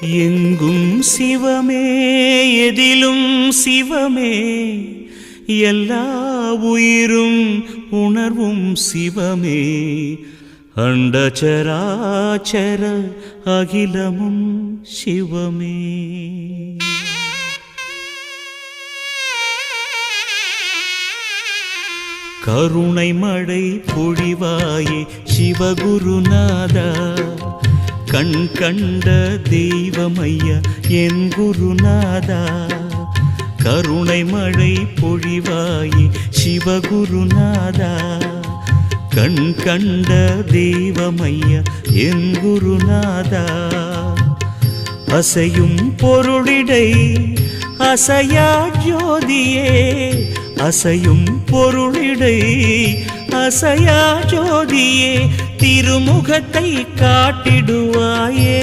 எங்கும் சிவமே எதிலும் சிவமே. எல்லா உயிரும் உணர்வும் சிவமே. அண்டச்சராச்சர அகிலமும் சிவமே. கருணை மழை பொழிவாயே சிவகுருநாதா. கண் கண்ட தெய்வமையா என் குருநாதா? கருணை மழை பொழிவாயி சிவகுருநாதா? கண் கண்ட தெய்வமையா என் குருநாதா? அசையும் பொருளிடை அசையா ஜோதியே? அசையும் பொருளிடை அசையா ஜோதியே? திருமுகத்தை காட்டிடுவாயே.